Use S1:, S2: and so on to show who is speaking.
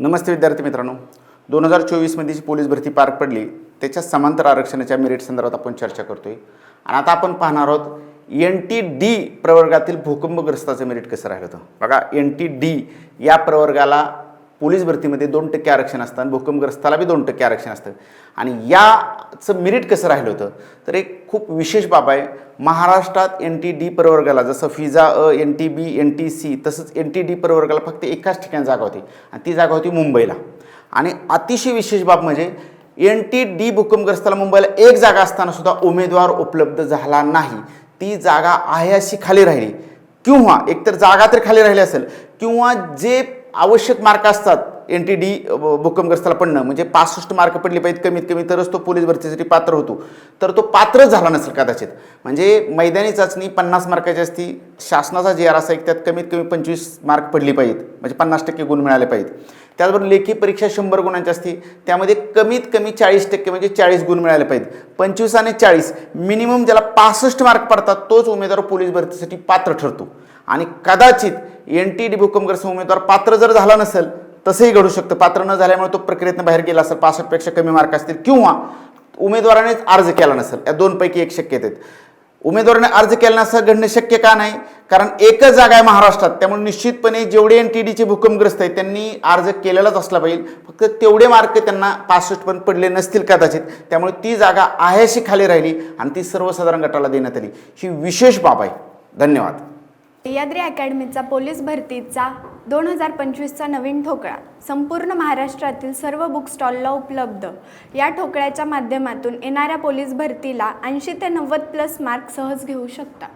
S1: नमस्ते विद्यार्थी मित्रांनो. दोन हजार चोवीसमध्ये जी पोलीस भरती पार पडली त्याच्या समांतर आरक्षणाच्या मेरिट संदर्भात आपण चर्चा करतोय. आणि आता आपण पाहणार आहोत एन टी डी प्रवर्गातील भूकंपग्रस्ताचं मेरिट कसं राहिलं होतं? बघा एन टी डी या प्रवर्गाला पोलीस भरतीमध्ये दोन टक्के आरक्षण असतं आणि भूकंपग्रस्ताला बी दोन टक्के आरक्षण असतं. आणि याचं मिरिट कसं राहिलं होतं? तर एक खूप विशेष बाब आहे महाराष्ट्रात एन टी डी प्रवर्गाला जसं फिजा अ N T B N T C तसंच एन टी डी प्रवर्गाला फक्त एकाच ठिकाणी जागा होती आणि ती जागा होती मुंबईला. आणि अतिशय विशेष बाब म्हणजे एन टी डी भूकंपग्रस्ताला मुंबईला एक जागा असताना सुद्धा उमेदवार उपलब्ध झाला नाही. ती जागा आहे अशी खाली राहिली. किंवा एकतर जागा तर खाली राहिली असेल किंवा जे आवश्यक मार्क असतात. एन टी डी भूकंपग्रस्ताला पडणं म्हणजे पासष्ट मार्क पडले पाहिजेत कमीत कमी तरच तो पोलीस भरतीसाठी पात्र होतो. तर तो पात्रच झाला नसेल कदाचित. म्हणजे मैदानी चाचणी पन्नास मार्काची असती शासनाचा जे आर असा एक त्यात कमीत कमी पंचवीस मार्क पडले पाहिजेत. म्हणजे पन्नास टक्के गुण मिळाले पाहिजेत. त्याचबरोबर लेखी परीक्षा शंभर गुणांची असती त्यामध्ये कमीत कमी चाळीस टक्के म्हणजे चाळीस गुण मिळाले पाहिजेत. पंचवीस आणि चाळीस मिनिमम ज्याला पासष्ट मार्क पडतात तोच उमेदवार पोलीस भरतीसाठी पात्र ठरतो. आणि कदाचित एन टी डी भूकंपग्रस्त उमेदवार पात्र जर झाला नसेल तसंही घडू शकतं. पात्र न झाल्यामुळे तो प्रक्रियेतनं बाहेर गेला असेल पासष्टपेक्षा कमी मार्क असतील किंवा उमेदवारानेच अर्ज केला नसेल. या दोनपैकी एक शक्यता आहेत. उमेदवाराने अर्ज केला नसं घडणं शक्य का नाही? कारण एकच जागा आहे महाराष्ट्रात. त्यामुळे निश्चितपणे जेवढे एन टी डीचे भूकंपग्रस्त आहेत त्यांनी अर्ज केलेलाच असला पाहिजे. फक्त तेवढे मार्क त्यांना पासष्ट पण पडले नसतील कदाचित. त्यामुळे ती जागा आहे अशी खाली राहिली आणि ती सर्वसाधारण गटाला देण्यात आली. ही विशेष बाब आहे. धन्यवाद.
S2: सह्याद्री अकॅडमीचा पोलीस भरतीचा दोन हजार पंचवीसचा नवीन ठोकळा संपूर्ण महाराष्ट्रातील सर्व बुक स्टॉलला उपलब्ध. या ठोकळ्याच्या माध्यमातून येणाऱ्या पोलीस भरतीला ऐंशी ते नव्वद प्लस मार्क सहज घेऊ शकता.